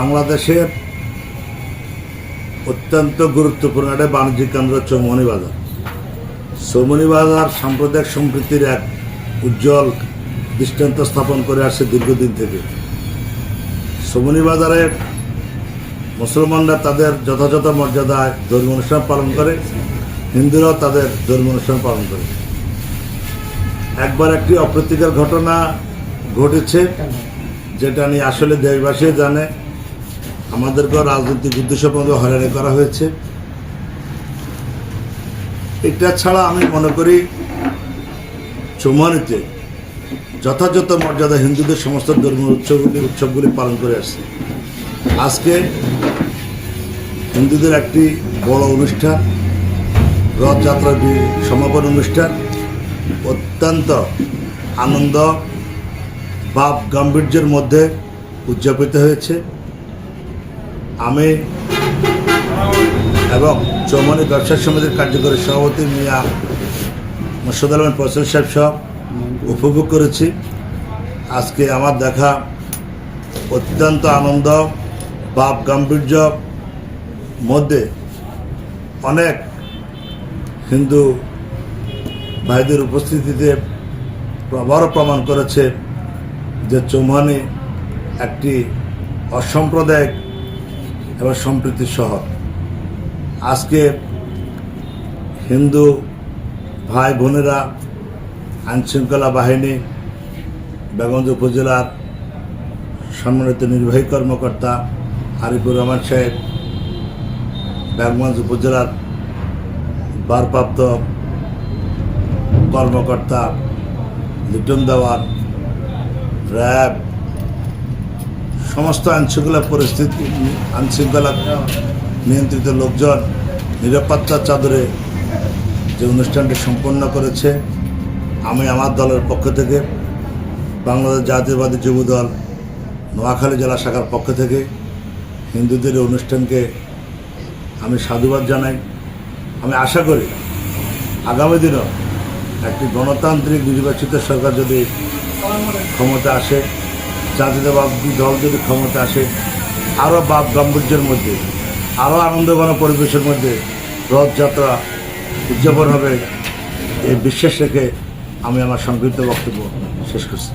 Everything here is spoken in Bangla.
বাংলাদেশের অত্যন্ত গুরুত্বপূর্ণ একটা বাণিজ্যিক কেন্দ্র চৌমনি বাজার। চৌমনি বাজার সাম্প্রদায়িক সম্প্রীতির এক উজ্জ্বল দৃষ্টান্ত স্থাপন করে আসছে দীর্ঘদিন থেকে। চৌমনি বাজারের মুসলমানরা তাদের যথাযথ মর্যাদায় ধর্মীয় অনুষ্ঠান পালন করে, হিন্দুরাও তাদের ধর্মীয় অনুষ্ঠান পালন করে। একবার একটি অপ্রীতিকর ঘটনা ঘটেছে, যেটা নিয়ে আসলে দেশবাসী জানে। আমাদেরকেও রাজনৈতিক উদ্দেশ্যপূর্ণ হয়রানি করা হয়েছে। এটা ছাড়া আমি মনে করি চৌমানিতে যথাযথ মর্যাদা হিন্দুদের সমস্ত ধর্মীয় উৎসবগুলি উৎসবগুলি পালন করে আসছে। আজকে হিন্দুদের একটি বড় অনুষ্ঠান, রথযাত্রার বি- সমাপন অনুষ্ঠান। অত্যন্ত আনন্দ ভাব গাম্ভীর্যের মধ্যে উদযাপিত হয়েছে। আমি এবং চৌমনি ব্যবসা সমিতির কার্যকরী সভাপতি মিয়া মোর্শদ আলমের ফসল সাহেব সব উপভোগ করেছি। আজকে আমার দেখা অত্যন্ত আনন্দ বাপ গাম্ভীর্য মধ্যে অনেক হিন্দু ভাইদের উপস্থিতিতে আবারও প্রমাণ করেছে যে চৌমানি একটি অসাম্প্রদায়িক এবং সম্প্রীতির শহর আজকে হিন্দু ভাই বোনেরা আইনশৃঙ্খলা বাহিনী বেগঞ্জ উপজেলার সম্মানিত নির্বাহী কর্মকর্তা আরিফুর রহমান সাহেব, বেগঞ্জ উপজেলার ভারপ্রাপ্ত কর্মকর্তা লিটন দেওয়ান, র্যাব সমস্ত আইনশৃঙ্খলা পরিস্থিতি, আইনশৃঙ্খলা নিয়ন্ত্রিত লোকজন নিরাপত্তার চাদরে যে অনুষ্ঠানটি সম্পন্ন করেছে, আমি আমার দলের পক্ষ থেকে, বাংলাদেশ জাতীয়বাদী যুব দল নোয়াখালী জেলা শাখার পক্ষ থেকে হিন্দুদের অনুষ্ঠানকে আমি সাধুবাদ জানাই। আমি আশা করি আগামী দিনও একটি গণতান্ত্রিক নির্বাচিত সরকার যদি ক্ষমতা আসে জাতীয়তাবাদী দল যদি ক্ষমতা আসে আরও বাপ গাম্ভীর্যের মধ্যে আরও আনন্দঘন পরিবেশের মধ্যে রথযাত্রা উদযাপন হবে, এই বিশ্বাস রেখে আমি আমার সংক্ষিপ্ত বক্তব্য শেষ করছি।